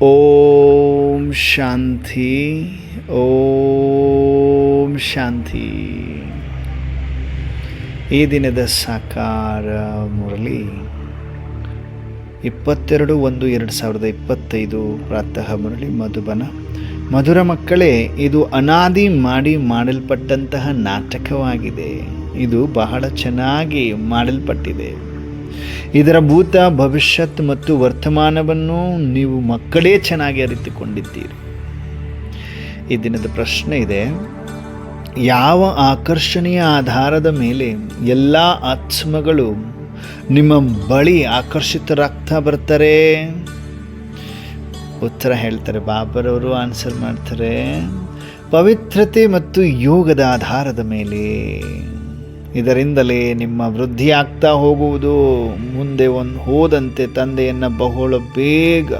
ಓಂ ಶಾಂತಿ ಓಂ ಶಾಂತಿ. ಈ ದಿನದ ಸಾಕಾರ ಮುರಳಿ. ಇಪ್ಪತ್ತೆರಡು ಒಂದು ಎರಡು ಸಾವಿರದ ಇಪ್ಪತ್ತೈದು ಪ್ರಾತಃ ಮುರಳಿ ಮಧುಬನ. ಮಧುರ ಮಕ್ಕಳೇ, ಇದು ಅನಾದಿ ಮಾಡಿ ಮಾಡಲ್ಪಟ್ಟಂತಹ ನಾಟಕವಾಗಿದೆ. ಇದು ಬಹಳ ಚೆನ್ನಾಗಿ ಮಾಡಲ್ಪಟ್ಟಿದೆ. ಇದರ ಭೂತ, ಭವಿಷ್ಯತ್ ಮತ್ತು ವರ್ತಮಾನವನ್ನು ನೀವು ಮಕ್ಕಳೇ ಚೆನ್ನಾಗಿ ಅರಿತುಕೊಂಡಿದ್ದೀರಿ. ಈ ದಿನದ ಪ್ರಶ್ನೆ ಇದೆ, ಯಾವ ಆಕರ್ಷಣೆಯ ಆಧಾರದ ಮೇಲೆ ಎಲ್ಲ ಆತ್ಮಗಳು ನಿಮ್ಮ ಬಳಿ ಆಕರ್ಷಿತರಾಗ್ತಾ ಬರ್ತಾರೆ? ಉತ್ತರ ಹೇಳ್ತಾರೆ, ಬಾಬರವರು ಆನ್ಸರ್ ಮಾಡ್ತಾರೆ, ಪವಿತ್ರತೆ ಮತ್ತು ಯೋಗದ ಆಧಾರದ ಮೇಲೆ. ಇದರಿಂದಲೇ ನಿಮ್ಮ ವೃದ್ಧಿ ಆಗ್ತಾ ಹೋಗುವುದು. ಮುಂದೆ ಒಂದು ಹೋದಂತೆ ತಂದೆಯನ್ನು ಬಹಳ ಬೇಗ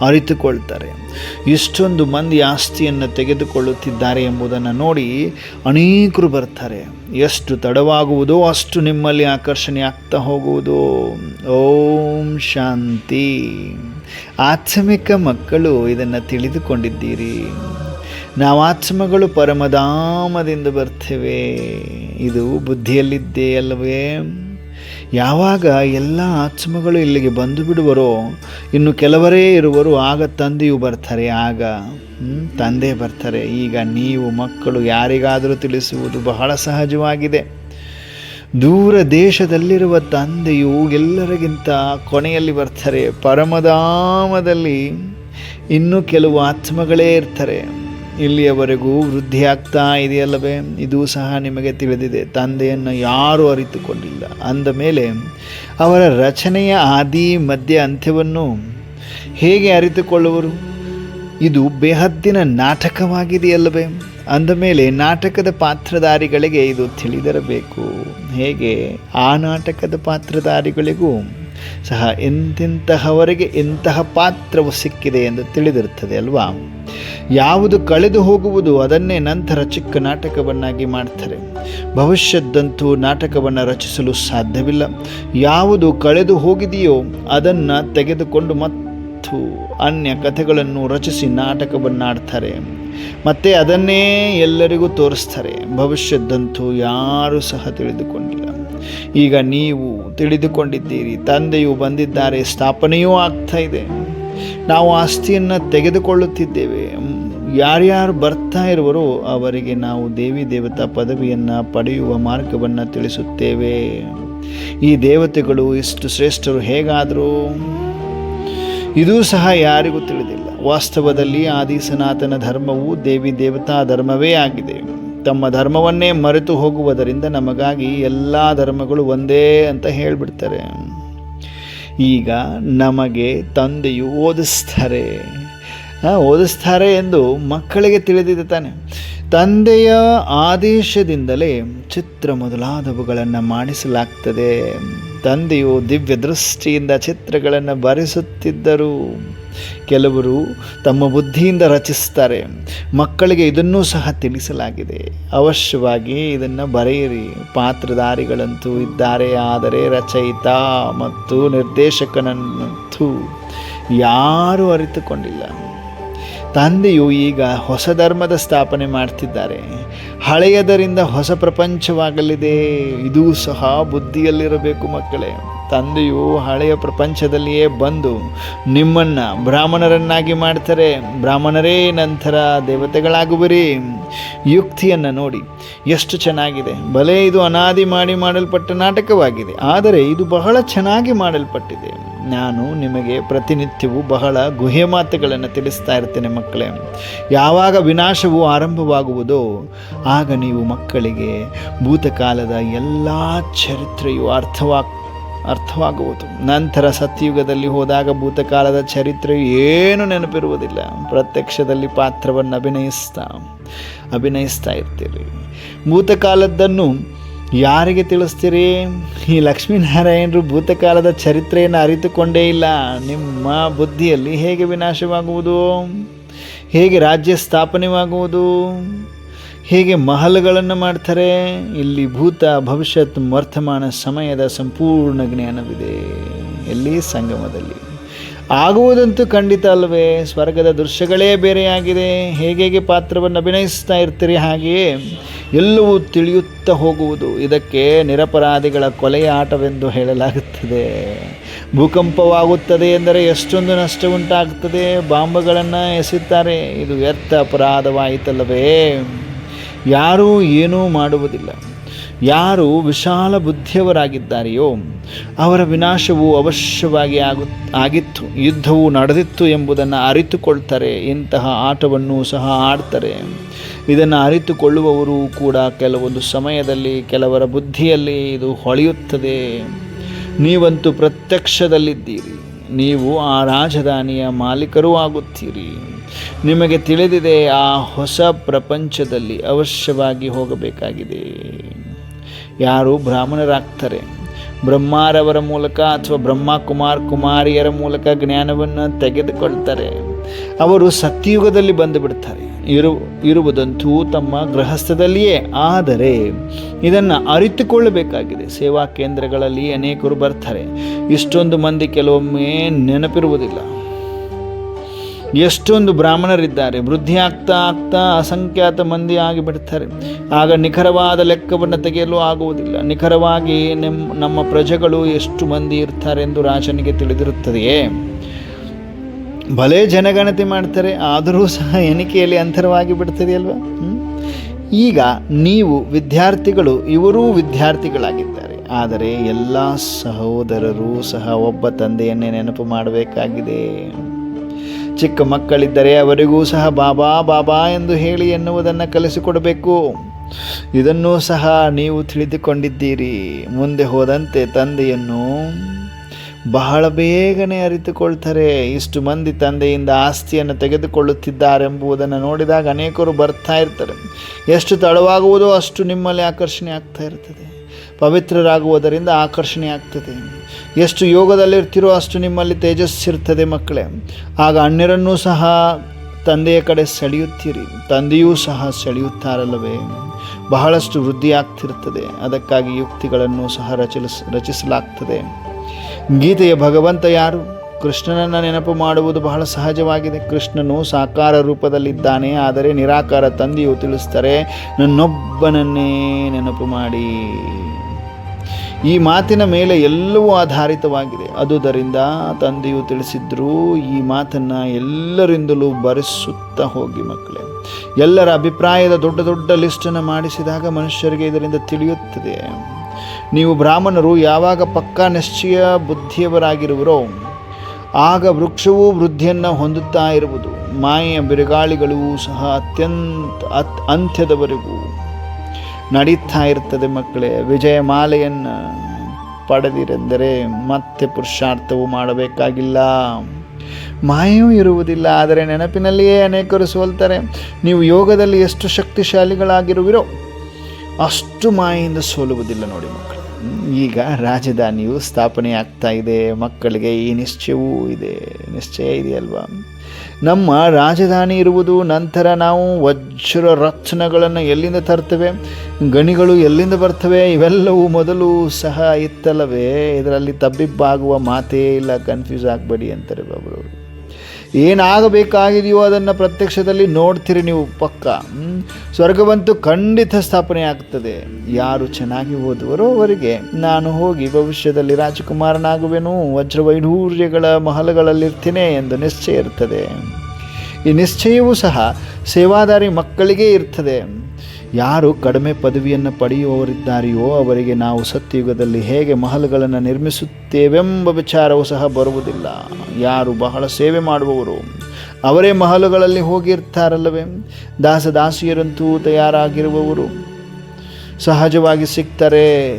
ಅರಿತುಕೊಳ್ತಾರೆ. ಇಷ್ಟೊಂದು ಮಂದಿ ಆಸ್ತಿಯನ್ನು ತೆಗೆದುಕೊಳ್ಳುತ್ತಿದ್ದಾರೆ ಎಂಬುದನ್ನು ನೋಡಿ ಅನೇಕರು ಬರ್ತಾರೆ. ಎಷ್ಟು ತಡವಾಗುವುದೋ ಅಷ್ಟು ನಿಮ್ಮಲ್ಲಿ ಆಕರ್ಷಣೆ ಆಗ್ತಾ ಹೋಗುವುದು. ಓಂ ಶಾಂತಿ. ಆತ್ಮಿಕ ಮಕ್ಕಳು ಇದನ್ನು ತಿಳಿದುಕೊಂಡಿದ್ದೀರಿ. ನಾವು ಆತ್ಮಗಳು ಪರಮಧಾಮದಿಂದ ಬರ್ತೇವೆ. ಇದು ಬುದ್ಧಿಯಲ್ಲಿದ್ದೇ ಅಲ್ಲವೇ? ಯಾವಾಗ ಎಲ್ಲ ಆತ್ಮಗಳು ಇಲ್ಲಿಗೆ ಬಂದು ಬಿಡುವರೋ, ಇನ್ನು ಕೆಲವರೇ ಇರುವರು, ಆಗ ತಂದೆಯು ಬರ್ತಾರೆ. ಆಗ ತಂದೆ ಬರ್ತಾರೆ. ಈಗ ನೀವು ಮಕ್ಕಳು, ಯಾರಿಗಾದರೂ ತಿಳಿಸುವುದು ಬಹಳ ಸಹಜವಾಗಿದೆ. ದೂರ ದೇಶದಲ್ಲಿರುವ ತಂದೆಯು ಎಲ್ಲರಿಗಿಂತ ಕೊನೆಯಲ್ಲಿ ಬರ್ತಾರೆ. ಪರಮಧಾಮದಲ್ಲಿ ಇನ್ನೂ ಕೆಲವು ಆತ್ಮಗಳೇ ಇರ್ತಾರೆ. ಇಲ್ಲಿಯವರೆಗೂ ವೃದ್ಧಿಯಾಗ್ತಾ ಇದೆಯಲ್ಲವೇ? ಇದು ಸಹ ನಿಮಗೆ ತಿಳಿದಿದೆ. ತಂದೆಯನ್ನು ಯಾರೂ ಅರಿತುಕೊಂಡಿಲ್ಲ. ಅಂದ ಮೇಲೆ ಅವರ ರಚನೆಯ ಆದಿ ಮಧ್ಯ ಅಂತ್ಯವನ್ನು ಹೇಗೆ ಅರಿತುಕೊಳ್ಳುವರು? ಇದು ಬೇಹದ್ದಿನ ನಾಟಕವಾಗಿದೆಯಲ್ಲವೇ? ಅಂದ ಮೇಲೆ ನಾಟಕದ ಪಾತ್ರಧಾರಿಗಳಿಗೆ ಇದು ತಿಳಿದಿರಬೇಕು. ಹೇಗೆ ಆ ನಾಟಕದ ಪಾತ್ರಧಾರಿಗಳಿಗೂ ಸಹ ಎಂತೆಂತಹವರಿಗೆ ಎಂತಹ ಪಾತ್ರವು ಸಿಕ್ಕಿದೆ ಎಂದು ತಿಳಿದಿರುತ್ತದೆ ಅಲ್ವಾ? ಯಾವುದು ಕಳೆದು ಹೋಗುವುದು ಅದನ್ನೇ ನಂತರ ಚಿಕ್ಕ ನಾಟಕವನ್ನಾಗಿ ಮಾಡ್ತಾರೆ. ಭವಿಷ್ಯದ್ದಂತೂ ನಾಟಕವನ್ನು ರಚಿಸಲು ಸಾಧ್ಯವಿಲ್ಲ. ಯಾವುದು ಕಳೆದು ಹೋಗಿದೆಯೋ ಅದನ್ನು ತೆಗೆದುಕೊಂಡು ಮತ್ತು ಅನ್ಯ ಕಥೆಗಳನ್ನು ರಚಿಸಿ ನಾಟಕವನ್ನಾಡ್ತಾರೆ. ಮತ್ತೆ ಅದನ್ನೇ ಎಲ್ಲರಿಗೂ ತೋರಿಸ್ತಾರೆ. ಭವಿಷ್ಯದ್ದಂತೂ ಯಾರೂ ಸಹ ತಿಳಿದುಕೊಂಡಿಲ್ಲ. ಈಗ ನೀವು ತಿಳಿದುಕೊಂಡಿದ್ದೀರಿ, ತಂದೆಯು ಬಂದಿದ್ದಾರೆ, ಸ್ಥಾಪನೆಯೂ ಆಗ್ತಾ ಇದೆ. ನಾವು ಆಸ್ತಿಯನ್ನು ತೆಗೆದುಕೊಳ್ಳುತ್ತಿದ್ದೇವೆ. ಯಾರ್ಯಾರು ಬರ್ತಾ ಇರುವರೋ ಅವರಿಗೆ ನಾವು ದೇವಿ ದೇವತಾ ಪದವಿಯನ್ನು ಪಡೆಯುವ ಮಾರ್ಗವನ್ನು ತಿಳಿಸುತ್ತೇವೆ. ಈ ದೇವತೆಗಳು ಇಷ್ಟು ಶ್ರೇಷ್ಠರು ಹೇಗಾದರೂ? ಇದೂ ಸಹ ಯಾರಿಗೂ ತಿಳಿದಿಲ್ಲ. ವಾಸ್ತವದಲ್ಲಿ ಆದಿ ಸನಾತನ ಧರ್ಮವು ದೇವಿ ದೇವತಾ ಧರ್ಮವೇ ಆಗಿದೆ. ತಮ್ಮ ಧರ್ಮವನ್ನೇ ಮರೆತು ಹೋಗುವುದರಿಂದ ನಮಗಾಗಿ ಎಲ್ಲ ಧರ್ಮಗಳು ಒಂದೇ ಅಂತ ಹೇಳಿಬಿಡ್ತಾರೆ. ಈಗ ನಮಗೆ ತಂದೆಯು ಓದಿಸ್ತಾರೆ. ಓದಿಸ್ತಾರೆ ಎಂದು ಮಕ್ಕಳಿಗೆ ತಿಳಿದಿದೆ ತಾನೆ. ತಂದೆಯ ಆದೇಶದಿಂದಲೇ ಚಿತ್ರ ಮೊದಲಾದವುಗಳನ್ನು ಮಾಡಿಸಲಾಗ್ತದೆ. ತಂದೆಯು ದಿವ್ಯ ದೃಷ್ಟಿಯಿಂದ ಚಿತ್ರಗಳನ್ನು ಬರೆಸುತ್ತಿದ್ದರು. ಕೆಲವರು ತಮ್ಮ ಬುದ್ಧಿಯಿಂದ ರಚಿಸ್ತಾರೆ. ಮಕ್ಕಳಿಗೆ ಇದನ್ನೂ ಸಹ ತಿಳಿಸಲಾಗಿದೆ. ಅವಶ್ಯವಾಗಿ ಇದನ್ನು ಬರೆಯಿರಿ. ಪಾತ್ರಧಾರಿಗಳಂತೂ ಇದ್ದಾರೆ, ಆದರೆ ರಚಯಿತ ಮತ್ತು ನಿರ್ದೇಶಕನಂತೂ ಯಾರೂ ಅರಿತುಕೊಂಡಿಲ್ಲ. ತಂದೆಯು ಈಗ ಹೊಸ ಧರ್ಮದ ಸ್ಥಾಪನೆ ಮಾಡ್ತಿದ್ದಾರೆ. ಹಳೆಯದರಿಂದ ಹೊಸ ಪ್ರಪಂಚವಾಗಲಿದೆ. ಇದೂ ಸಹ ಬುದ್ಧಿಯಲ್ಲಿರಬೇಕು ಮಕ್ಕಳೇ. ತಂದೆಯು ಹಳೆಯ ಪ್ರಪಂಚದಲ್ಲಿಯೇ ಬಂದು ನಿಮ್ಮನ್ನು ಬ್ರಾಹ್ಮಣರನ್ನಾಗಿ ಮಾಡ್ತಾರೆ. ಬ್ರಾಹ್ಮಣರೇ, ನಂತರ ದೇವತೆಗಳಾಗುವಿರಿ. ಯುಕ್ತಿಯನ್ನು ನೋಡಿ. ಎಷ್ಟು ಚೆನ್ನಾಗಿದೆ. ಭಲೆ ಇದು ಅನಾದಿ ಮಾಡಿ ಮಾಡಲ್ಪಟ್ಟ ನಾಟಕವಾಗಿದೆ. ಆದರೆ ಇದು ಬಹಳ ಚೆನ್ನಾಗಿ ಮಾಡಲ್ಪಟ್ಟಿದೆ. ನಾನು ನಿಮಗೆ ಪ್ರತಿನಿತ್ಯವೂ ಬಹಳ ಗುಹೆ ಮಾತುಗಳನ್ನು ತಿಳಿಸ್ತಾ ಇರ್ತೇನೆ ಮಕ್ಕಳೇ. ಯಾವಾಗ ವಿನಾಶವು ಆರಂಭವಾಗುವುದೋ ಆಗ ನೀವು ಮಕ್ಕಳಿಗೆ ಭೂತಕಾಲದ ಎಲ್ಲ ಚರಿತ್ರೆಯು ಅರ್ಥವಾಗ ಅರ್ಥವಾಗುವುದು. ನಂತರ ಸತ್ಯಯುಗದಲ್ಲಿ ಹೋದಾಗ ಭೂತಕಾಲದ ಚರಿತ್ರೆ ಏನು ನೆನಪಿರುವುದಿಲ್ಲ. ಪ್ರತ್ಯಕ್ಷದಲ್ಲಿ ಪಾತ್ರವನ್ನು ಅಭಿನಯಿಸ್ತಾ ಅಭಿನಯಿಸ್ತಾ ಇರ್ತೀರಿ. ಭೂತಕಾಲದ್ದನ್ನು ಯಾರಿಗೆ ತಿಳಿಸ್ತೀರಿ? ಈ ಲಕ್ಷ್ಮೀನಾರಾಯಣರು ಭೂತಕಾಲದ ಚರಿತ್ರೆಯನ್ನು ಅರಿತುಕೊಂಡೇ ಇಲ್ಲ. ನಿಮ್ಮ ಬುದ್ಧಿಯಲ್ಲಿ ಹೇಗೆ ವಿನಾಶವಾಗುವುದು? ಹೇಗೆ ರಾಜ್ಯ ಸ್ಥಾಪನೆವಾಗುವುದು? ಹೇಗೆ ಮಹಲ್ಗಳನ್ನು ಮಾಡ್ತಾರೆ? ಇಲ್ಲಿ ಭೂತ ಭವಿಷ್ಯತ್ ವರ್ತಮಾನ ಸಮಯದ ಸಂಪೂರ್ಣ ಜ್ಞಾನವಿದೆ. ಎಲ್ಲಿ ಸಂಗಮದಲ್ಲಿ? ಆಗುವುದಂತೂ ಖಂಡಿತ ಅಲ್ವೇ ಸ್ವರ್ಗದ ದೃಶ್ಯಗಳೇ ಬೇರೆಯಾಗಿದೆ. ಹೇಗೆ ಹೇಗೆ ಪಾತ್ರವನ್ನು ಅಭಿನಯಿಸ್ತಾ ಇರ್ತೀರಿ ಹಾಗೆಯೇ ಎಲ್ಲವೂ ತಿಳಿಯುತ್ತಾ ಹೋಗುವುದು. ಇದಕ್ಕೆ ನಿರಪರಾಧಿಗಳ ಕೊಲೆಯ ಆಟವೆಂದು ಹೇಳಲಾಗುತ್ತದೆ. ಭೂಕಂಪವಾಗುತ್ತದೆ ಎಂದರೆ ಎಷ್ಟೊಂದು ನಷ್ಟ ಉಂಟಾಗುತ್ತದೆ. ಬಾಂಬುಗಳನ್ನು ಎಸೆಯುತ್ತಾರೆ. ಇದು ವ್ಯರ್ಥ ಅಪರಾಧವಾಯಿತಲ್ಲವೇ. ಯಾರೂ ಏನೂ ಮಾಡುವುದಿಲ್ಲ. ಯಾರು ವಿಶಾಲ ಬುದ್ಧಿಯವರಾಗಿದ್ದಾರೆಯೋ ಅವರ ವಿನಾಶವು ಅವಶ್ಯವಾಗಿ ಆಗು, ಆಗಿತ್ತು, ಯುದ್ಧವು ನಡೆದಿತ್ತು ಎಂಬುದನ್ನು ಅರಿತುಕೊಳ್ತಾರೆ, ಇಂತಹ ಆಟವನ್ನು ಸಹ ಆಡ್ತಾರೆ. ಇದನ್ನು ಅರಿತುಕೊಳ್ಳುವವರು ಕೂಡ ಕೆಲವೊಂದು ಸಮಯದಲ್ಲಿ, ಕೆಲವರ ಬುದ್ಧಿಯಲ್ಲಿ ಇದು ಹೊಳೆಯುತ್ತದೆ. ನೀವಂತೂ ಪ್ರತ್ಯಕ್ಷದಲ್ಲಿದ್ದೀರಿ, ನೀವು ಆ ರಾಜಧಾನಿಯ ಮಾಲೀಕರೂ ಆಗುತ್ತೀರಿ. ನಿಮಗೆ ತಿಳಿದಿದೆ, ಆ ಹೊಸ ಪ್ರಪಂಚದಲ್ಲಿ ಅವಶ್ಯವಾಗಿ ಹೋಗಬೇಕಾಗಿದೆ. ಯಾರು ಬ್ರಾಹ್ಮಣರಾಗ್ತಾರೆ. ಬ್ರಹ್ಮಾರವರ ಮೂಲಕ ಅಥವಾ ಬ್ರಹ್ಮ ಕುಮಾರ್ ಕುಮಾರಿಯರ ಮೂಲಕ ಜ್ಞಾನವನ್ನು ತೆಗೆದುಕೊಳ್ತಾರೆ. ಅವರು ಸತ್ಯಯುಗದಲ್ಲಿ ಬಂದು ಬಿಡ್ತಾರೆ ಇರು, ಇರುವುದಂತೂ ತಮ್ಮ ಗೃಹಸ್ಥದಲ್ಲಿಯೇ. ಆದರೆ ಇದನ್ನು ಅರಿತುಕೊಳ್ಳಬೇಕಾಗಿದೆ. ಸೇವಾ ಕೇಂದ್ರಗಳಲ್ಲಿ ಅನೇಕರು ಬರ್ತಾರೆ. ಇಷ್ಟೊಂದು ಮಂದಿ ಕೆಲವೊಮ್ಮೆ ನೆನಪಿರುವುದಿಲ್ಲ. ಎಷ್ಟೊಂದು ಬ್ರಾಹ್ಮಣರಿದ್ದಾರೆ, ವೃದ್ಧಿ ಆಗ್ತಾ ಆಗ್ತಾ ಅಸಂಖ್ಯಾತ ಮಂದಿ ಆಗಿಬಿಡ್ತಾರೆ. ಆಗ ನಿಖರವಾದ ಲೆಕ್ಕವನ್ನು ತೆಗೆಯಲು ಆಗುವುದಿಲ್ಲ. ನಿಖರವಾಗಿ ನಮ್ಮ ನಮ್ಮ ಪ್ರಜೆಗಳು ಎಷ್ಟು ಮಂದಿ ಇರ್ತಾರೆ ಎಂದು ರಾಜನಿಗೆ ತಿಳಿದಿರುತ್ತದೆಯೇ? ಭಲೇ ಜನಗಣತಿ ಮಾಡ್ತಾರೆ, ಆದರೂ ಸಹ ಎಣಿಕೆಯಲ್ಲಿ ಅಂತರವಾಗಿ ಬಿಡ್ತದೆಯಲ್ವ? ಈಗ ನೀವು ವಿದ್ಯಾರ್ಥಿಗಳು, ಇವರೂ ವಿದ್ಯಾರ್ಥಿಗಳಾಗಿದ್ದಾರೆ. ಆದರೆ ಎಲ್ಲ ಸಹೋದರರೂ ಸಹ ಒಬ್ಬ ತಂದೆಯನ್ನೇ ನೆನಪು ಮಾಡಬೇಕಾಗಿದೆ. ಚಿಕ್ಕ ಮಕ್ಕಳಿದ್ದರೆ ಅವರಿಗೂ ಸಹ ಬಾಬಾ ಬಾಬಾ ಎಂದು ಹೇಳಿ ಎನ್ನುವುದನ್ನು ಕಲಿಸಿಕೊಡಬೇಕು. ಇದನ್ನೂ ಸಹ ನೀವು ತಿಳಿದುಕೊಂಡಿದ್ದೀರಿ. ಮುಂದೆ ಹೋದಂತೆ ತಂದೆಯನ್ನು ಬಹಳ ಬೇಗನೆ ಅರಿತುಕೊಳ್ತಾರೆ. ಇಷ್ಟು ಮಂದಿ ತಂದೆಯಿಂದ ಆಸ್ತಿಯನ್ನು ತೆಗೆದುಕೊಳ್ಳುತ್ತಿದ್ದಾರೆಂಬುದನ್ನು ನೋಡಿದಾಗ ಅನೇಕರು ಬರ್ತಾ ಇರ್ತಾರೆ. ಎಷ್ಟು ತಡವಾಗುವುದೋ ಅಷ್ಟು ನಿಮ್ಮಲ್ಲಿ ಆಕರ್ಷಣೆ ಆಗ್ತಾ ಇರ್ತದೆ. ಪವಿತ್ರರಾಗುವುದರಿಂದ ಆಕರ್ಷಣೆ ಆಗ್ತದೆ ಎಷ್ಟು ಯೋಗದಲ್ಲಿರ್ತಿರೋ ಅಷ್ಟು ನಿಮ್ಮಲ್ಲಿ ತೇಜಸ್ಸಿರ್ತದೆ ಮಕ್ಕಳೇ. ಆಗ ಅಣ್ಣರನ್ನೂ ಸಹ ತಂದೆಯ ಕಡೆ ಸೆಳೆಯುತ್ತೀರಿ. ತಂದೆಯೂ ಸಹ ಸೆಳೆಯುತ್ತಾರಲ್ಲವೇ? ಬಹಳಷ್ಟು ವೃದ್ಧಿ ಆಗ್ತಿರ್ತದೆ ಅದಕ್ಕಾಗಿ ಯುಕ್ತಿಗಳನ್ನು ಸಹ ರಚಿಸ್ ರಚಿಸಲಾಗ್ತದೆ. ಗೀತೆಯ ಭಗವಂತ ಯಾರು? ಕೃಷ್ಣನನ್ನು ನೆನಪು ಮಾಡುವುದು ಬಹಳ ಸಹಜವಾಗಿದೆ. ಕೃಷ್ಣನು ಸಾಕಾರ ರೂಪದಲ್ಲಿದ್ದಾನೆ. ಆದರೆ ನಿರಾಕಾರ ತಂದೆಯು ತಿಳಿಸ್ತಾರೆ, ನನ್ನೊಬ್ಬನನ್ನೇ ನೆನಪು ಮಾಡಿ. ಈ ಮಾತಿನ ಮೇಲೆ ಎಲ್ಲವೂ ಆಧಾರಿತವಾಗಿದೆ. ಅದುದರಿಂದ ತಂದೆಯು ತಿಳಿಸಿದ್ರು, ಈ ಮಾತನ್ನು ಎಲ್ಲರಿಂದಲೂ ಬರೆಸುತ್ತಾ ಹೋಗಿ ಮಕ್ಕಳೇ. ಎಲ್ಲರ ಅಭಿಪ್ರಾಯದ ದೊಡ್ಡ ದೊಡ್ಡ ಲಿಸ್ಟನ್ನು ಮಾಡಿಸಿದಾಗ ಮನುಷ್ಯರಿಗೆ ಇದರಿಂದ ತಿಳಿಯುತ್ತದೆ. ನೀವು ಬ್ರಾಹ್ಮಣರು ಯಾವಾಗ ಪಕ್ಕಾ ನಿಶ್ಚಯ ಬುದ್ಧಿಯವರಾಗಿರುವರೋ, ಆಗ ವೃಕ್ಷವೂ ವೃದ್ಧಿಯನ್ನು ಹೊಂದುತ್ತಾ ಇರುವುದು. ಮಾಯೆಯ ಬಿರುಗಾಳಿಗಳು ಸಹ ಅತ್ಯಂತ ಅತ್ ಅಂತ್ಯದವರೆಗೂ. ನಡೀತಾ ಇರ್ತದೆ ಮಕ್ಕಳೇ, ವಿಜಯ ಮಾಲೆಯನ್ನು ಪಡೆದಿರೆಂದರೆ ಮತ್ತೆ ಪುರುಷಾರ್ಥವು ಮಾಡಬೇಕಾಗಿಲ್ಲ. ಮಾಯೆಯೂ ಇರುವುದಿಲ್ಲ, ಆದರೆ ನೆನಪಿನಲ್ಲಿಯೇ ಅನೇಕರು ಸೋಲ್ತಾರೆ. ನೀವು ಯೋಗದಲ್ಲಿ ಎಷ್ಟು ಶಕ್ತಿಶಾಲಿಗಳಾಗಿರುವಿರೋ ಅಷ್ಟು ಮಾಯೆಯಿಂದ ಸೋಲುವುದಿಲ್ಲ ನೋಡಿ ಮಕ್ಕಳು. ಈಗ ರಾಜಧಾನಿಯು ಸ್ಥಾಪನೆ ಆಗ್ತಾ ಇದೆ, ಮಕ್ಕಳಿಗೆ ಈ ನಿಶ್ಚಯವೂ ಇದೆ, ನಿಶ್ಚಯ ಇದೆಯಲ್ವಾ? ನಮ್ಮ ರಾಜಧಾನಿ ಇರುವುದು, ನಂತರ ನಾವು ವಜ್ರ ರತ್ನಗಳನ್ನು ಎಲ್ಲಿಂದ ತರ್ತೇವೆ? ಗಣಿಗಳು ಎಲ್ಲಿಂದ ಬರ್ತವೆ? ಇವೆಲ್ಲವೂ ಮೊದಲು ಸಹ ಇತ್ತಲ್ಲವೇ? ಇದರಲ್ಲಿ ತಬ್ಬಿಬ್ಬಾಗುವ ಮಾತೇ ಇಲ್ಲ ಕನ್ಫ್ಯೂಸ್ ಆಗಬೇಡಿ, ಅಂತಾರೆ ಬಾಬರು ಏನಾಗಬೇಕಾಗಿದೆಯೋ ಅದನ್ನು ಪ್ರತ್ಯಕ್ಷದಲ್ಲಿ ನೋಡ್ತೀರಿ ನೀವು ಪಕ್ಕ? ಸ್ವರ್ಗವಂತೂ ಖಂಡಿತ ಸ್ಥಾಪನೆ ಆಗ್ತದೆ. ಯಾರು ಚೆನ್ನಾಗಿ ಓದುವರೋ ಅವರಿಗೆ, ನಾನು ಹೋಗಿ ಭವಿಷ್ಯದಲ್ಲಿ ರಾಜಕುಮಾರನಾಗುವೆನು, ವಜ್ರವೈಢೂರ್ಯಗಳ ಮಹಲಗಳಲ್ಲಿರ್ತೀನಿ ಎಂದು ನಿಶ್ಚಯ ಇರ್ತದೆ. ಈ ನಿಶ್ಚಯವೂ ಸಹ ಸೇವಾದಾರಿ ಮಕ್ಕಳಿಗೆ ಇರ್ತದೆ. ಯಾರು ಕಡಿಮೆ ಪದವಿಯನ್ನು ಪಡೆಯುವವರಿದ್ದಾರೆಯೋ ಅವರಿಗೆ ನಾವು ಸತ್ಯಯುಗದಲ್ಲಿ ಹೇಗೆ ಮಹಲುಗಳನ್ನು ನಿರ್ಮಿಸುತ್ತೇವೆಂಬ ವಿಚಾರವೂ ಸಹ ಬರುವುದಿಲ್ಲ. ಯಾರು ಬಹಳ ಸೇವೆ ಮಾಡುವವರು ಅವರೇ ಮಹಲುಗಳಲ್ಲಿ ಹೋಗಿರ್ತಾರಲ್ಲವೇ? ದಾಸದಾಸಿಯರಂತೂ ತಯಾರಾಗಿರುವವರು ಸಹಜವಾಗಿ ಸಿಗ್ತಾರೆ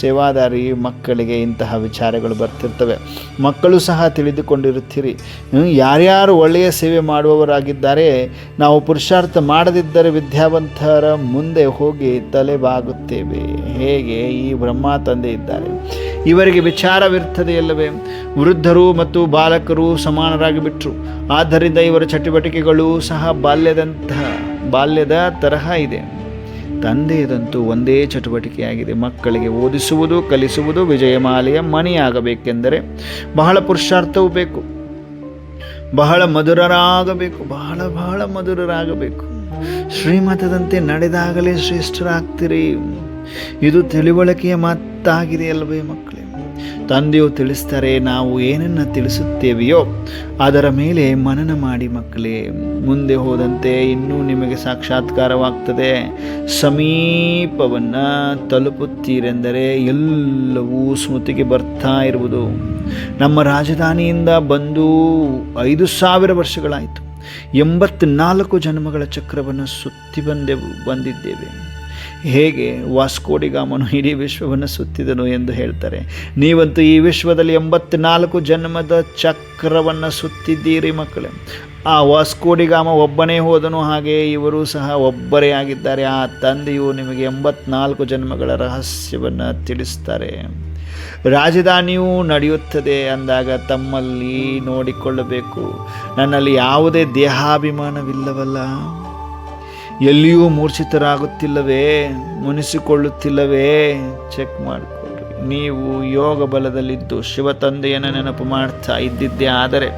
ಸೇವಾದಾರಿ ಮಕ್ಕಳಿಗೆ ಇಂತಹ ವಿಚಾರಗಳು ಬರ್ತಿರ್ತವೆ. ಮಕ್ಕಳು ಸಹ ತಿಳಿದುಕೊಂಡಿರುತ್ತೀರಿ. ಯಾರ್ಯಾರು ಒಳ್ಳೆಯ ಸೇವೆ ಮಾಡುವವರಾಗಿದ್ದಾರೆ, ನಾವು ಪುರುಷಾರ್ಥ ಮಾಡದಿದ್ದರೆ ವಿದ್ಯಾವಂತರ ಮುಂದೆ ಹೋಗಿ ತಲೆಬಾಗುತ್ತೇವೆ. ಹೇಗೆ? ಈ ಬ್ರಹ್ಮ ತಂದೆ ಇದ್ದಾರೆ. ಇವರಿಗೆ ವಿಚಾರವಿರ್ತದೆ ಅಲ್ಲವೇ? ವೃದ್ಧರು ಮತ್ತು ಬಾಲಕರು ಸಮಾನರಾಗಿ ಬಿಟ್ಟರು ಆದ್ದರಿಂದ ಇವರ ಚಟುವಟಿಕೆಗಳು ಸಹ ಬಾಲ್ಯದಂತಹ, ಬಾಲ್ಯದ ತರಹ ಇದೆ. ತಂದೆಯದಂತೂ ಒಂದೇ ಚಟುವಟಿಕೆಯಾಗಿದೆ. ಮಕ್ಕಳಿಗೆ ಓದಿಸುವುದು, ಕಲಿಸುವುದು ವಿಜಯಮಾಲೆಯ ಮಣಿಯಾಗಬೇಕೆಂದರೆ ಬಹಳ ಪುರುಷಾರ್ಥವೂ ಬೇಕು. ಬಹಳ ಮಧುರರಾಗಬೇಕು. ಬಹಳ ಬಹಳ ಮಧುರರಾಗಬೇಕು. ಶ್ರೀಮತದಂತೆ ನಡೆದಾಗಲೇ ಶ್ರೇಷ್ಠರಾಗ್ತೀರಿ. ಇದು ತಿಳಿವಳಿಕೆಯ ಮಾತಾಗಿದೆ ಅಲ್ವೇ ಮಕ್ಕಳೇ. ತಂದೆಯು ತಿಳಿಸ್ತಾರೆ, ನಾವು ಏನನ್ನು ತಿಳಿಸುತ್ತೇವೆಯೋ ಅದರ ಮೇಲೆ ಮನನ ಮಾಡಿ ಮಕ್ಕಳೇ, ಮುಂದೆ ಹೋದಂತೆ ಇನ್ನೂ ನಿಮಗೆ ಸಾಕ್ಷಾತ್ಕಾರವಾಗ್ತದೆ. ಸಮೀಪವನ್ನು ತಲುಪುತ್ತೀರೆಂದರೆ ಎಲ್ಲವೂ ಸ್ಮೃತಿಗೆ ಬರ್ತಾ ಇರುವುದು. ನಮ್ಮ ರಾಜಧಾನಿಯಿಂದ ಬಂದು ಐದು ಸಾವಿರ ವರ್ಷಗಳಾಯಿತು. ಎಂಬತ್ನಾಲ್ಕು ಜನ್ಮಗಳ ಚಕ್ರವನ್ನು ಸುತ್ತಿ ಬಂದೆವು, ಬಂದಿದ್ದೇವೆ. ಹೇಗೆ ವಾಸ್ಕೋಡಿಗಾಮನು ಇಡೀ ವಿಶ್ವವನ್ನು ಸುತ್ತಿದನು ಎಂದು ಹೇಳ್ತಾರೆ. ನೀವಂತೂ ಈ ವಿಶ್ವದಲ್ಲಿ ಎಂಬತ್ನಾಲ್ಕು ಜನ್ಮದ ಚಕ್ರವನ್ನು ಸುತ್ತಿದ್ದೀರಿ ಮಕ್ಕಳೇ. ಆ ವಾಸ್ಕೋಡಿಗಾಮ ಒಬ್ಬನೇ ಹೋದನು, ಹಾಗೆ ಇವರು ಸಹ ಒಬ್ಬರೇ ಆಗಿದ್ದಾರೆ. ಆ ತಂದೆಯು ನಿಮಗೆ ಎಂಬತ್ನಾಲ್ಕು ಜನ್ಮಗಳ ರಹಸ್ಯವನ್ನು ತಿಳಿಸ್ತಾರೆ. ರಾಜಧಾನಿಯೂ ನಡೆಯುತ್ತದೆ ಅಂದಾಗ ತಮ್ಮಲ್ಲಿ ನೋಡಿಕೊಳ್ಳಬೇಕು. ನನ್ನಲ್ಲಿ ಯಾವುದೇ ದೇಹಾಭಿಮಾನವಿಲ್ಲವಲ್ಲ. ಎಲ್ಲಿಯೂ ಮೂರ್ಛಿತರಾಗುತ್ತಿಲ್ಲವೇ? ಮುನಿಸಿಕೊಳ್ಳುತ್ತಿಲ್ಲವೇ? ಚೆಕ್ ಮಾಡಿಕೊಳ್ಳಿ ನೀವು ಯೋಗ ಬಲದಲ್ಲಿದ್ದು ಶಿವ ತಂದೆಯನ್ನು ನೆನಪು ಮಾಡ್ತಾ ಇದ್ದಿದ್ದೇ. ಆದರೆ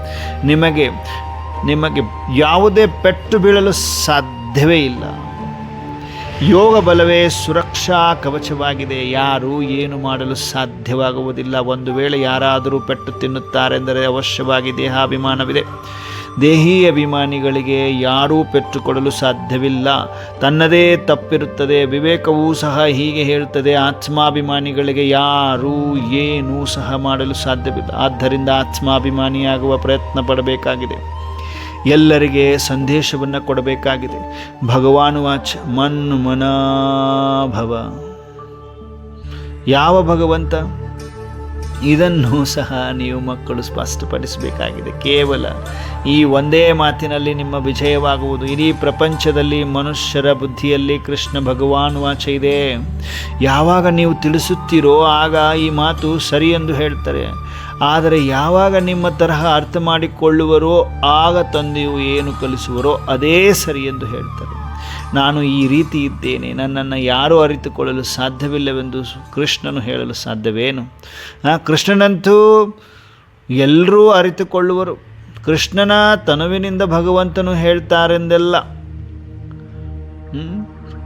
ನಿಮಗೆ ನಿಮಗೆ ಯಾವುದೇ ಪೆಟ್ಟು ಬೀಳಲು ಸಾಧ್ಯವೇ ಇಲ್ಲ. ಯೋಗ ಬಲವೇ ಸುರಕ್ಷಾ ಕವಚವಾಗಿದೆ. ಯಾರು ಏನು ಮಾಡಲು ಸಾಧ್ಯವಾಗುವುದಿಲ್ಲ. ಒಂದು ವೇಳೆ ಯಾರಾದರೂ ಪೆಟ್ಟು ತಿನ್ನುತ್ತಾರೆಂದರೆ ಅವಶ್ಯವಾಗಿ ದೇಹಾಭಿಮಾನವಿದೆ ದೇಹಿ ಅಭಿಮಾನಿಗಳಿಗೆ ಯಾರೂ ಪೆಟ್ಟು ಕೊಡಲು ಸಾಧ್ಯವಿಲ್ಲ. ತನ್ನದೇ ತಪ್ಪಿರುತ್ತದೆ, ವಿವೇಕವೂ ಸಹ ಹೀಗೆ ಹೇಳುತ್ತದೆ. ಆತ್ಮಾಭಿಮಾನಿಗಳಿಗೆ ಯಾರೂ ಏನೂ ಸಹ ಮಾಡಲು ಸಾಧ್ಯವಿಲ್ಲ. ಆದ್ದರಿಂದ ಆತ್ಮಾಭಿಮಾನಿಯಾಗುವ ಪ್ರಯತ್ನ ಪಡಬೇಕಾಗಿದೆ. ಎಲ್ಲರಿಗೆ ಸಂದೇಶವನ್ನು ಕೊಡಬೇಕಾಗಿದೆ. ಭಗವಾನು ವಾಚ್ ಮನ್ ಮನಾಭವ ಯಾವ ಭಗವಂತ? ಇದನ್ನು ಸಹ ನೀವು ಮಕ್ಕಳು ಸ್ಪಷ್ಟಪಡಿಸಬೇಕಾಗಿದೆ. ಕೇವಲ ಈ ಒಂದೇ ಮಾತಿನಲ್ಲಿ ನಿಮ್ಮ ವಿಜಯವಾಗುವುದು. ಇಡೀ ಪ್ರಪಂಚದಲ್ಲಿ ಮನುಷ್ಯರ ಬುದ್ಧಿಯಲ್ಲಿ ಕೃಷ್ಣ ಭಗವಾನ್ ವಾಚ ಇದೆ. ಯಾವಾಗ ನೀವು ತಿಳಿಸುತ್ತೀರೋ ಆಗ ಈ ಮಾತು ಸರಿ ಎಂದು ಹೇಳ್ತಾರೆ. ಆದರೆ ಯಾವಾಗ ನಿಮ್ಮ ತರಹ ಅರ್ಥ ಮಾಡಿಕೊಳ್ಳುವರೋ ಆಗ ತಂದೆಯು ಏನು ಕಲಿಸುವರೋ ಅದೇ ಸರಿ ಎಂದು ಹೇಳ್ತಾರೆ. ನಾನು ಈ ರೀತಿ ಇದ್ದೇನೆ. ನನ್ನನ್ನು ಯಾರೂ ಅರಿತುಕೊಳ್ಳಲು ಸಾಧ್ಯವಿಲ್ಲವೆಂದು ಕೃಷ್ಣನು ಹೇಳಲು ಸಾಧ್ಯವೇನು? ಕೃಷ್ಣನಂತೂ ಎಲ್ಲರೂ ಅರಿತುಕೊಳ್ಳುವರು. ಕೃಷ್ಣನ ತನುವಿನಿಂದ ಭಗವಂತನು ಹೇಳ್ತಾರೆಂದೆಲ್ಲ?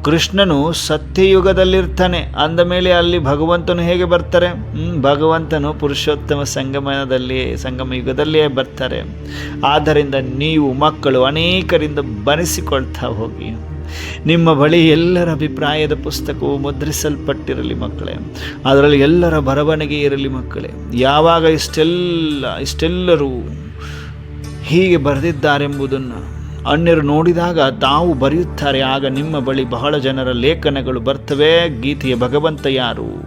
ಕೃಷ್ಣನು ಸತ್ಯಯುಗದಲ್ಲಿರ್ತಾನೆ. ಅಂದ ಮೇಲೆ ಅಲ್ಲಿ ಭಗವಂತನು ಹೇಗೆ ಬರ್ತಾರೆ? ಭಗವಂತನು ಪುರುಷೋತ್ತಮ ಸಂಗಮದಲ್ಲಿ ಸಂಗಮ ಯುಗದಲ್ಲಿಯೇ ಬರ್ತಾರೆ. ಆದ್ದರಿಂದ ನೀವು ಮಕ್ಕಳು ಅನೇಕರಿಂದ ಬರೆಸಿಕೊಳ್ತಾ ಹೋಗಿ. ನಿಮ್ಮ ಬಳಿ ಎಲ್ಲರ ಅಭಿಪ್ರಾಯದ ಪುಸ್ತಕವು ಮುದ್ರಿಸಲ್ಪಟ್ಟಿರಲಿ ಮಕ್ಕಳೇ. ಅದರಲ್ಲಿ ಎಲ್ಲರ ಬರವಣಿಗೆ ಇರಲಿ ಮಕ್ಕಳೇ. ಯಾವಾಗ ಇಷ್ಟೆಲ್ಲ, ಇಷ್ಟೆಲ್ಲರೂ ಹೀಗೆ ಬರೆದಿದ್ದಾರೆಂಬುದನ್ನು ಅಣ್ಣರು ನೋಡಿದಾಗ ತಾವು ಬರೆಯುತ್ತಾರೆ. ಆಗ ನಿಮ್ಮ ಬಳಿ ಬಹಳ ಜನರ ಲೇಖನಗಳು ಬರ್ತವೆ. ಗೀತೆಯ ಭಗವಂತ ಯಾರು?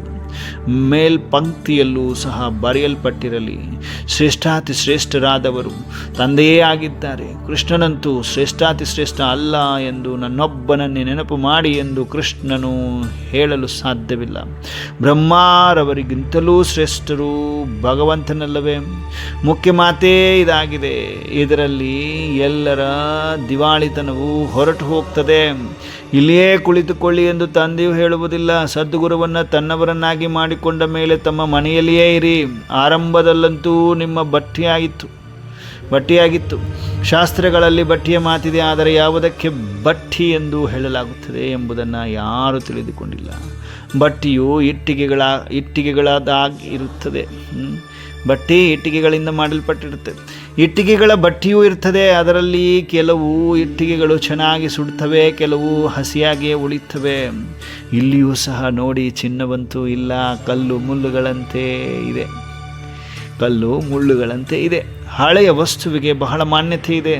ಮೇಲ್ಪಂಕ್ತಿಯಲ್ಲೂ ಸಹ ಬರೆಯಲ್ಪಟ್ಟಿರಲಿ. ಶ್ರೇಷ್ಠಾತಿ ಶ್ರೇಷ್ಠರಾದವರು ತಂದೆಯೇ ಆಗಿದ್ದಾರೆ. ಕೃಷ್ಣನಂತೂ ಶ್ರೇಷ್ಠಾತಿ ಶ್ರೇಷ್ಠ ಅಲ್ಲ ಎಂದು ನನ್ನೊಬ್ಬನನ್ನೇ ನೆನಪು ಮಾಡಿ ಎಂದು ಕೃಷ್ಣನು ಹೇಳಲು ಸಾಧ್ಯವಿಲ್ಲ. ಬ್ರಹ್ಮಾರವರಿಗಿಂತಲೂ ಶ್ರೇಷ್ಠರು ಭಗವಂತನಲ್ಲವೇ. ಮುಖ್ಯ ಮಾತೇ ಇದಾಗಿದೆ. ಇದರಲ್ಲಿ ಎಲ್ಲರ ದಿವಾಳಿತನವು ಹೊರಟು ಹೋಗ್ತದೆ. ಇಲ್ಲಿಯೇ ಕುಳಿತುಕೊಳ್ಳಿ ಎಂದು ತಂದೆಯು ಹೇಳುವುದಿಲ್ಲ. ಸದ್ಗುರುವನ್ನು ತನ್ನವರನ್ನಾಗಿ ಮಾಡಿಕೊಂಡ ಮೇಲೆ ತಮ್ಮ ಮನೆಯಲ್ಲಿಯೇ ಇರಿ. ಆರಂಭದಲ್ಲಂತೂ ನಿಮ್ಮ ಬಟ್ಟಿಯಾಗಿತ್ತು ಬಟ್ಟಿಯಾಗಿತ್ತು ಶಾಸ್ತ್ರಗಳಲ್ಲಿ ಬಟ್ಟಿಯ ಮಾತಿದೆ, ಆದರೆ ಯಾವುದಕ್ಕೆ ಬಟ್ಟಿ ಎಂದು ಹೇಳಲಾಗುತ್ತದೆ ಎಂಬುದನ್ನು ಯಾರೂ ತಿಳಿದುಕೊಂಡಿಲ್ಲ. ಬಟ್ಟಿಯು ಇಟ್ಟಿಗೆಗಳ ಇಟ್ಟಿಗೆಗಳಾದಾಗಿ ಇರುತ್ತದೆ ಹ್ಮ್. ಬಟ್ಟೆ ಇಟ್ಟಿಗೆಗಳಿಂದ ಮಾಡಲ್ಪಟ್ಟಿರುತ್ತೆ. ಇಟ್ಟಿಗೆಗಳ ಬಟ್ಟೆಯೂ ಇರ್ತದೆ, ಅದರಲ್ಲಿ ಕೆಲವು ಇಟ್ಟಿಗೆಗಳು ಚೆನ್ನಾಗಿ ಸುಡ್ತವೆ, ಕೆಲವು ಹಸಿಯಾಗಿಯೇ ಉಳಿತವೆ. ಇಲ್ಲಿಯೂ ಸಹ ನೋಡಿ, ಚಿನ್ನವಂತೂ ಇಲ್ಲ, ಕಲ್ಲು ಮುಳ್ಳುಗಳಂತೆ ಇದೆ. ಕಲ್ಲು ಮುಳ್ಳುಗಳಂತೆ ಇದೆ. ಹಳೆಯ ವಸ್ತುವಿಗೆ ಬಹಳ ಮಾನ್ಯತೆ ಇದೆ.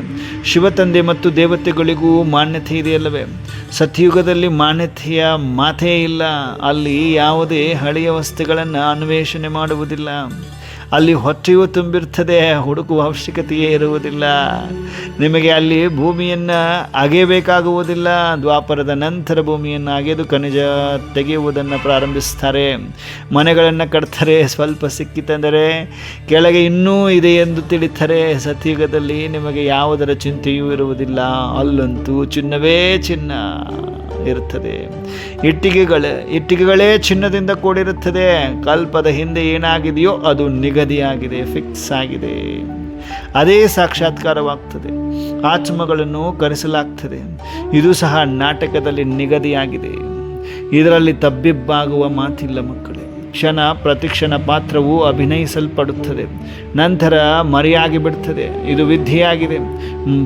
ಶಿವತಂದೆ ಮತ್ತು ದೇವತೆಗಳಿಗೂ ಮಾನ್ಯತೆ ಇದೆಯಲ್ಲವೇ? ಸತ್ಯಯುಗದಲ್ಲಿ ಮಾನ್ಯತೆಯ ಮಾತೇ ಇಲ್ಲ. ಅಲ್ಲಿ ಯಾವುದೇ ಹಳೆಯ ವಸ್ತುಗಳನ್ನು ಅನ್ವೇಷಣೆ ಮಾಡುವುದಿಲ್ಲ. ಅಲ್ಲಿ ಹೊಟ್ಟೆಯೂ ತುಂಬಿರ್ತದೆ, ಹುಡುಕುವ ಅವಶ್ಯಕತೆಯೇ ಇರುವುದಿಲ್ಲ. ನಿಮಗೆ ಅಲ್ಲಿ ಭೂಮಿಯನ್ನು ಅಗೆಯಬೇಕಾಗುವುದಿಲ್ಲ. ದ್ವಾಪರದ ನಂತರ ಭೂಮಿಯನ್ನು ಅಗೆದು ಖನಿಜ ತೆಗೆಯುವುದನ್ನು ಪ್ರಾರಂಭಿಸ್ತಾರೆ ಮನೆಗಳನ್ನು ಕಟ್ತಾರೆ, ಸ್ವಲ್ಪ ಸಿಕ್ಕಿತಂದರೆ ಕೆಳಗೆ ಇನ್ನೂ ಇದೆ ಎಂದು ತಿಳಿತಾರೆ ಸತ್ಯುಗದಲ್ಲಿ ನಿಮಗೆ ಯಾವುದರ ಚಿಂತೆಯೂ ಇರುವುದಿಲ್ಲ. ಅಲ್ಲಂತೂ ಚಿನ್ನವೇ ಚಿನ್ನ ಇರುತ್ತದೆ. ಇಟ್ಟಿಗೆಗಳೇ ಇಟ್ಟಿಗೆಗಳೇ ಚಿನ್ನದಿಂದ ಕೂಡಿರುತ್ತದೆ. ಕಲ್ಪದ ಹಿಂದೆ ಏನಾಗಿದೆಯೋ ಅದು ನಿಗದಿಯಾಗಿದೆ ಫಿಕ್ಸ್ ಆಗಿದೆ. ಅದೇ ಸಾಕ್ಷಾತ್ಕಾರವಾಗ್ತದೆ. ಆತ್ಮಗಳನ್ನು ಕರೆಸಲಾಗ್ತದೆ. ಇದು ಸಹ ನಾಟಕದಲ್ಲಿ ನಿಗದಿಯಾಗಿದೆ. ಇದರಲ್ಲಿ ತಬ್ಬಿಬ್ಬಾಗುವ ಮಾತಿಲ್ಲ ಮಕ್ಕಳೇ. ಕ್ಷಣ ಪ್ರತಿಕ್ಷಣ ಪಾತ್ರವು ಅಭಿನಯಿಸಲ್ಪಡುತ್ತದೆ. ನಂತರ ಮರೆಯಾಗಿ ಬಿಡ್ತದೆ. ಇದು ವಿದ್ಯೆಯಾಗಿದೆ.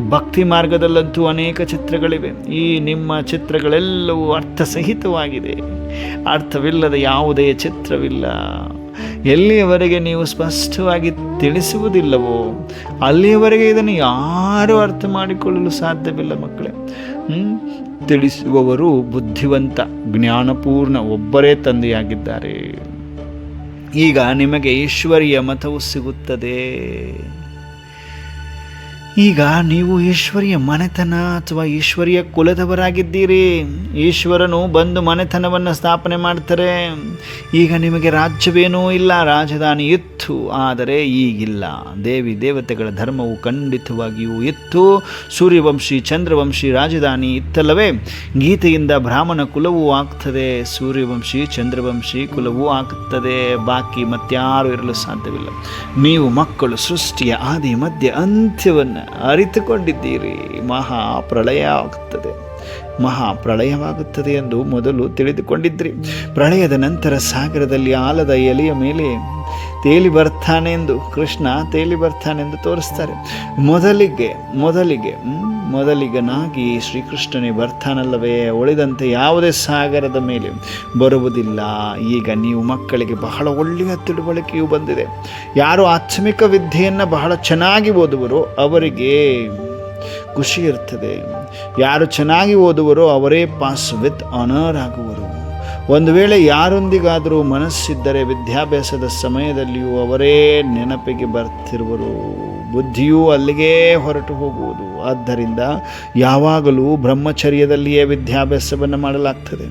ಭಕ್ತಿ ಮಾರ್ಗದಲ್ಲಂತೂ ಅನೇಕ ಚಿತ್ರಗಳಿವೆ. ಈ ನಿಮ್ಮ ಚಿತ್ರಗಳೆಲ್ಲವೂ ಅರ್ಥಸಹಿತವಾಗಿದೆ. ಅರ್ಥವಿಲ್ಲದ ಯಾವುದೇ ಚಿತ್ರವಿಲ್ಲ. ಎಲ್ಲಿಯವರೆಗೆ ನೀವು ಸ್ಪಷ್ಟವಾಗಿ ತಿಳಿಸುವುದಿಲ್ಲವೋ, ಅಲ್ಲಿಯವರೆಗೆ ಇದನ್ನು ಯಾರೂ ಅರ್ಥ ಮಾಡಿಕೊಳ್ಳಲು ಸಾಧ್ಯವಿಲ್ಲ ಮಕ್ಕಳೇ? ತಿಳಿಸುವವರು ಬುದ್ಧಿವಂತ, ಜ್ಞಾನಪೂರ್ಣ ಒಬ್ಬರೇ ತಂದೆಯಾಗಿದ್ದಾರೆ. ಈಗ ನಿಮಗೆ ಈಶ್ವರಿಯ ಮತವು ಸಿಗುತ್ತದೆ. ಈಗ ನೀವು ಈಶ್ವರಿಯ ಮನೆತನ ಅಥವಾ ಈಶ್ವರಿಯ ಕುಲದವರಾಗಿದ್ದೀರಿ. ಈಶ್ವರನು ಬಂದು ಮನೆತನವನ್ನು ಸ್ಥಾಪನೆ ಮಾಡ್ತಾರೆ. ಈಗ ನಿಮಗೆ ರಾಜ್ಯವೇನೂ ಇಲ್ಲ. ರಾಜಧಾನಿ ಆದರೆ ಈಗಿಲ್ಲ. ದೇವಿ ದೇವತೆಗಳ ಧರ್ಮವು ಖಂಡಿತವಾಗಿಯೂ ಇತ್ತು. ಸೂರ್ಯವಂಶಿ, ಚಂದ್ರವಂಶಿ, ರಾಜಧಾನಿ ಇತ್ತಲ್ಲವೇ? ಗೀತೆಯಿಂದ ಬ್ರಾಹ್ಮಣ ಕುಲವೂ ಆಗ್ತದೆ, ಸೂರ್ಯವಂಶಿ, ಚಂದ್ರವಂಶಿ ಕುಲವೂ ಆಗ್ತದೆ. ಬಾಕಿ ಮತ್ಯಾರೂ ಇರಲು ಸಾಧ್ಯವಿಲ್ಲ. ನೀವು ಮಕ್ಕಳು ಸೃಷ್ಟಿಯ ಆದಿ ಮಧ್ಯ ಅಂತ್ಯವನ್ನು ಅರಿತುಕೊಂಡಿದ್ದೀರಿ. ಮಹಾ ಪ್ರಳಯ ಆಗುತ್ತದೆ ಮಹಾ ಪ್ರಳಯವಾಗುತ್ತದೆ ಎಂದು ಮೊದಲು ತಿಳಿದುಕೊಂಡಿದ್ರಿ. ಪ್ರಳಯದ ನಂತರ ಸಾಗರದಲ್ಲಿ ಆಲದ ಎಲೆಯ ಮೇಲೆ ತೇಲಿ ಬರ್ತಾನೆ ಎಂದು ಕೃಷ್ಣ ತೇಲಿ ಬರ್ತಾನೆಂದು ತೋರಿಸ್ತಾರೆ. ಮೊದಲಿಗೆ ಮೊದಲಿಗೆ ಮೊದಲಿಗನಾಗಿ ಶ್ರೀಕೃಷ್ಣನೇ ಬರ್ತಾನಲ್ಲವೇ? ಉಳಿದಂತೆ ಯಾವುದೇ ಸಾಗರದ ಮೇಲೆ ಬರುವುದಿಲ್ಲ. ಈಗ ನೀವು ಮಕ್ಕಳಿಗೆ ಬಹಳ ಒಳ್ಳೆಯ ತಿಳುವಳಿಕೆಯು ಬಂದಿದೆ. ಯಾರು ಆತ್ಮಿಕ ವಿದ್ಯೆಯನ್ನು ಬಹಳ ಚೆನ್ನಾಗಿ ಓದುವರೋ ಅವರಿಗೆ ಖುಷಿ ಇರ್ತದೆ. ಯಾರು ಚೆನ್ನಾಗಿ ಓದುವರೋ ಅವರೇ ಪಾಸ್ ವಿತ್ ಆನರ್ ಆಗುವರು. ಒಂದು ವೇಳೆ ಯಾರೊಂದಿಗಾದರೂ ಮನಸ್ಸಿದ್ದರೆ ವಿದ್ಯಾಭ್ಯಾಸದ ಸಮಯದಲ್ಲಿಯೂ ಅವರೇ ನೆನಪಿಗೆ ಬರ್ತಿರುವರು. ಬುದ್ಧಿಯೂ ಅಲ್ಲಿಗೇ ಹೊರಟು ಹೋಗುವುದು. ಆದ್ದರಿಂದ ಯಾವಾಗಲೂ ಬ್ರಹ್ಮಚರ್ಯದಲ್ಲಿಯೇ ವಿದ್ಯಾಭ್ಯಾಸವನ್ನು ಮಾಡಲಾಗ್ತದೆ.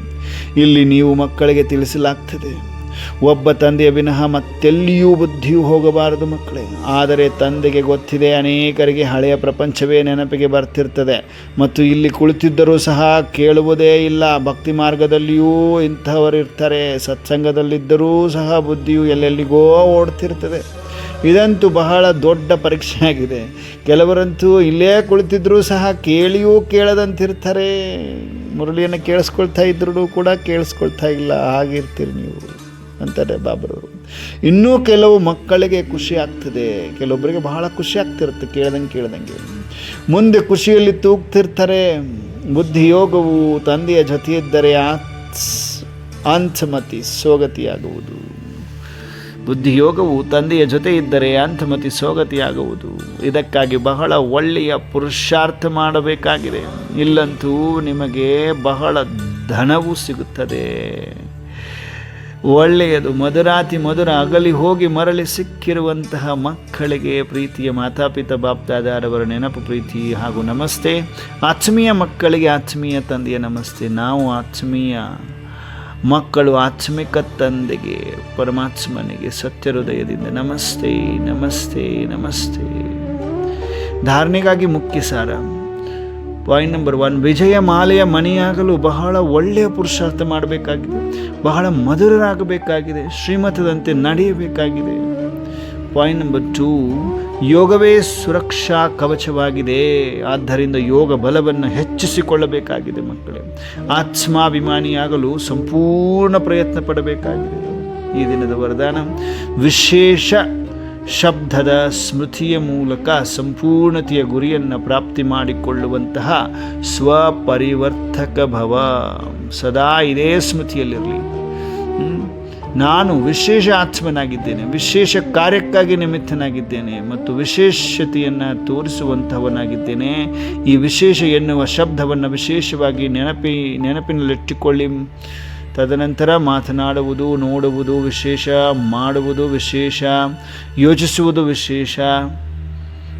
ಇಲ್ಲಿ ನೀವು ಮಕ್ಕಳಿಗೆ ತಿಳಿಸಲಾಗ್ತದೆ. ಒಬ್ಬ ತಂದೆಯ ವಿನಃ ಮತ್ತೆಲ್ಲಿಯೂ ಬುದ್ಧಿಯೂ ಹೋಗಬಾರದು ಮಕ್ಕಳೇ. ಆದರೆ ತಂದೆಗೆ ಗೊತ್ತಿದೆ ಅನೇಕರಿಗೆ ಹಳೆಯ ಪ್ರಪಂಚವೇ ನೆನಪಿಗೆ ಬರ್ತಿರ್ತದೆ. ಮತ್ತು ಇಲ್ಲಿ ಕುಳಿತಿದ್ದರೂ ಸಹ ಕೇಳುವುದೇ ಇಲ್ಲ. ಭಕ್ತಿ ಮಾರ್ಗದಲ್ಲಿಯೂ ಇಂಥವರಿರ್ತಾರೆ. ಸತ್ಸಂಗದಲ್ಲಿದ್ದರೂ ಸಹ ಬುದ್ಧಿಯು ಎಲ್ಲೆಲ್ಲಿಗೋ ಓಡ್ತಿರ್ತದೆ. ಇದಂತೂ ಬಹಳ ದೊಡ್ಡ ಪರೀಕ್ಷೆ ಆಗಿದೆ ಕೆಲವರಂತೂ ಇಲ್ಲೇ ಕುಳಿತಿದ್ದರೂ ಸಹ ಕೇಳಿಯೂ ಕೇಳದಂತಿರ್ತಾರೆ. ಮುರಳಿಯನ್ನು ಕೇಳಿಸ್ಕೊಳ್ತಾ ಇದ್ರೂ ಕೂಡ ಕೇಳಿಸ್ಕೊಳ್ತಾ ಇಲ್ಲ. ಆಗಿರ್ತೀರಿ ನೀವು. ಅಂತಾರೆ ಬಾಬರವರು ಇನ್ನೂ ಕೆಲವು ಮಕ್ಕಳಿಗೆ ಖುಷಿ ಆಗ್ತದೆ. ಕೆಲವೊಬ್ಬರಿಗೆ ಬಹಳ ಖುಷಿ ಆಗ್ತಿರುತ್ತೆ ಕೇಳ್ದಂಗೆ ಕೇಳ್ದಂಗೆ. ಮುಂದೆ ಖುಷಿಯಲ್ಲಿ ತೂಗ್ತಿರ್ತಾರೆ. ಬುದ್ಧಿಯೋಗವು ತಂದೆಯ ಜೊತೆಯಿದ್ದರೆ ಆಂಥಮತಿ ಸೋಗತಿಯಾಗುವುದು. ಬುದ್ಧಿಯೋಗವು ತಂದೆಯ ಜೊತೆ ಇದ್ದರೆ ಅಂಥಮತಿ ಸೋಗತಿಯಾಗುವುದು. ಇದಕ್ಕಾಗಿ ಬಹಳ ಒಳ್ಳೆಯ ಪುರುಷಾರ್ಥ ಮಾಡಬೇಕಾಗಿದೆ. ಇಲ್ಲಂತೂ ನಿಮಗೆ ಬಹಳ ಧನವೂ ಸಿಗುತ್ತದೆ. ಒಳ್ಳೆಯದು. ಮಧುರಾತಿ ಮಧುರ ಅಗಲಿ ಹೋಗಿ ಮರಳಿ ಸಿಕ್ಕಿರುವಂತಹ ಮಕ್ಕಳಿಗೆ ಪ್ರೀತಿಯ ಮಾತಾಪಿತ ಬಾಪ್ದಾದಾರವರ ನೆನಪು, ಪ್ರೀತಿ ಹಾಗೂ ನಮಸ್ತೆ. ಆತ್ಮೀಯ ಮಕ್ಕಳಿಗೆ ಆತ್ಮೀಯ ತಂದೆಯ ನಮಸ್ತೆ. ನಾವು ಆತ್ಮೀಯ ಮಕ್ಕಳು ಆತ್ಮಿಕ ತಂದೆಗೆ, ಪರಮಾತ್ಮನಿಗೆ ಸತ್ಯ ಹೃದಯದಿಂದ ನಮಸ್ತೆ ನಮಸ್ತೆ ನಮಸ್ತೆ. ಧಾರಣೆಗಾಗಿ ಮುಖ್ಯ ಸಾರ ಪಾಯಿಂಟ್ ನಂಬರ್ ಒನ್ ವಿಜಯ ಮಾಲೆಯ ಮನೆಯಾಗಲು ಬಹಳ ಒಳ್ಳೆಯ ಪುರುಷಾರ್ಥ ಮಾಡಬೇಕಾಗಿದೆ. ಬಹಳ ಮಧುರರಾಗಬೇಕಾಗಿದೆ. ಶ್ರೀಮತದಂತೆ ನಡೆಯಬೇಕಾಗಿದೆ. ಪಾಯಿಂಟ್ ನಂಬರ್ ಟೂ ಯೋಗವೇ ಸುರಕ್ಷಾ ಕವಚವಾಗಿದೆ. ಆದ್ದರಿಂದ ಯೋಗ ಬಲವನ್ನು ಹೆಚ್ಚಿಸಿಕೊಳ್ಳಬೇಕಾಗಿದೆ ಮಕ್ಕಳೇ. ಆತ್ಮಾಭಿಮಾನಿಯಾಗಲು ಸಂಪೂರ್ಣ ಪ್ರಯತ್ನ ಪಡಬೇಕಾಗಿದೆ. ಈ ದಿನದ ವರದಾನ, ವಿಶೇಷ ಶಬ್ದದ ಸ್ಮೃತಿಯ ಮೂಲಕ ಸಂಪೂರ್ಣತೆಯ ಗುರಿಯನ್ನು ಪ್ರಾಪ್ತಿ ಮಾಡಿಕೊಳ್ಳುವಂತಹ ಸ್ವಪರಿವರ್ತಕ ಭವ. ಸದಾ ಇದೇ ಸ್ಮೃತಿಯಲ್ಲಿರಲಿ? ನಾನು ವಿಶೇಷ ಆತ್ಮನಾಗಿದ್ದೇನೆ, ವಿಶೇಷ ಕಾರ್ಯಕ್ಕಾಗಿ ನಿಮಿತ್ತನಾಗಿದ್ದೇನೆ ಮತ್ತು ವಿಶೇಷತೆಯನ್ನು ತೋರಿಸುವಂಥವನಾಗಿದ್ದೇನೆ. ಈ ವಿಶೇಷ ಎನ್ನುವ ಶಬ್ದವನ್ನು ವಿಶೇಷವಾಗಿ ನೆನಪಿ ನೆನಪಿನಲ್ಲಿಟ್ಟುಕೊಳ್ಳಿ. ತದನಂತರ ಮಾತನಾಡುವುದು, ನೋಡುವುದು ವಿಶೇಷ, ಮಾಡುವುದು ವಿಶೇಷ, ಯೋಚಿಸುವುದು ವಿಶೇಷ.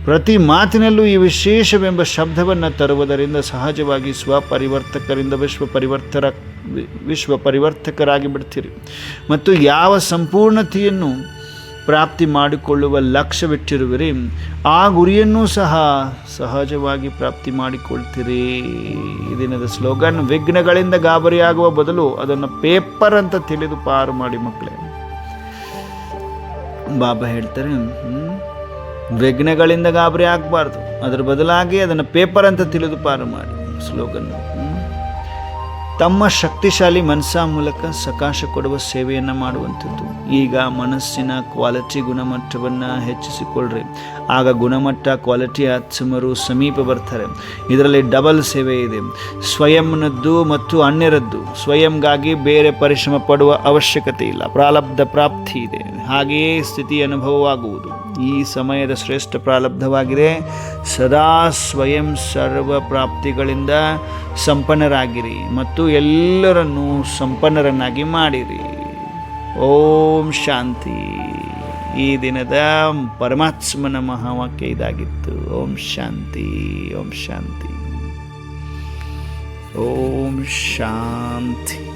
ಪ್ರತಿ ಮಾತಿನಲ್ಲೂ ಈ ವಿಶೇಷವೆಂಬ ಶಬ್ದವನ್ನು ತರುವುದರಿಂದ ಸಹಜವಾಗಿ ಸ್ವಪರಿವರ್ತಕರಿಂದ ವಿಶ್ವ ಪರಿವರ್ತರ ವಿಶ್ವ ಪರಿವರ್ತಕರಾಗಿ ಬಿಡ್ತೀರಿ. ಮತ್ತು ಯಾವ ಸಂಪೂರ್ಣತೆಯನ್ನು ಪ್ರಾಪ್ತಿ ಮಾಡಿಕೊಳ್ಳುವ ಲಕ್ಷ್ಯವಿಟ್ಟಿರುವಿರಿ, ಆ ಗುರಿಯನ್ನು ಸಹ ಸಹಜವಾಗಿ ಪ್ರಾಪ್ತಿ ಮಾಡಿಕೊಳ್ತೀರಿ. ಈ ದಿನದ ಸ್ಲೋಗನ್, ವಿಘ್ನಗಳಿಂದ ಗಾಬರಿಯಾಗುವ ಬದಲು ಅದನ್ನು ಪೇಪರ್ ಅಂತ ತಿಳಿದು ಪಾರು ಮಾಡಿ ಮಕ್ಕಳೇ. ಬಾಬಾ ಹೇಳ್ತಾರೆ ವಿಘ್ನಗಳಿಂದ ಗಾಬರಿ ಆಗಬಾರ್ದು. ಅದರ ಬದಲಾಗಿ ಅದನ್ನು ಪೇಪರ್ ಅಂತ ತಿಳಿದು ಪಾರು ಮಾಡಿ ಸ್ಲೋಗನ್. ತಮ್ಮ ಶಕ್ತಿಶಾಲಿ ಮನಸ್ಸ ಮೂಲಕ ಸಕಾಶ ಕೊಡುವ ಸೇವೆಯನ್ನು ಮಾಡುವಂಥದ್ದು. ಈಗ ಮನಸ್ಸಿನ ಕ್ವಾಲಿಟಿ ಗುಣಮಟ್ಟವನ್ನು ಹೆಚ್ಚಿಸಿಕೊಳ್ಳ್ರಿ ಆಗ ಗುಣಮಟ್ಟ ಕ್ವಾಲಿಟಿ ಸುಮಾರು ಸಮೀಪ ಬರ್ತಾರೆ. ಇದರಲ್ಲಿ ಡಬಲ್ ಸೇವೆ ಇದೆ. ಸ್ವಯಂನದ್ದು ಮತ್ತು ಅನ್ಯರದ್ದು. ಸ್ವಯಂಗಾಗಿ ಬೇರೆ ಪರಿಶ್ರಮ ಪಡುವ ಅವಶ್ಯಕತೆ ಇಲ್ಲ. ಪ್ರಾಲಬ್ಧ ಪ್ರಾಪ್ತಿ ಇದೆ. ಹಾಗೆಯೇ ಸ್ಥಿತಿ ಅನುಭವವಾಗುವುದು. ಈ ಸಮಯದ ಶ್ರೇಷ್ಠ ಪ್ರಾರಬ್ಧವಾಗಿದೆ ಸದಾ ಸ್ವಯಂ ಸರ್ವ ಪ್ರಾಪ್ತಿಗಳಿಂದ ಸಂಪನ್ನರಾಗಿರಿ ಮತ್ತು ಎಲ್ಲರನ್ನೂ ಸಂಪನ್ನರನ್ನಾಗಿ ಮಾಡಿರಿ. ಓಂ ಶಾಂತಿ. ಈ ದಿನದ ಪರಮಾತ್ಮನ ಮಹಾವಾಕ್ಯ ಇದಾಗಿತ್ತು. ಓಂ ಶಾಂತಿ ಓಂ ಶಾಂತಿ. ಓಂ ಶಾಂತಿ.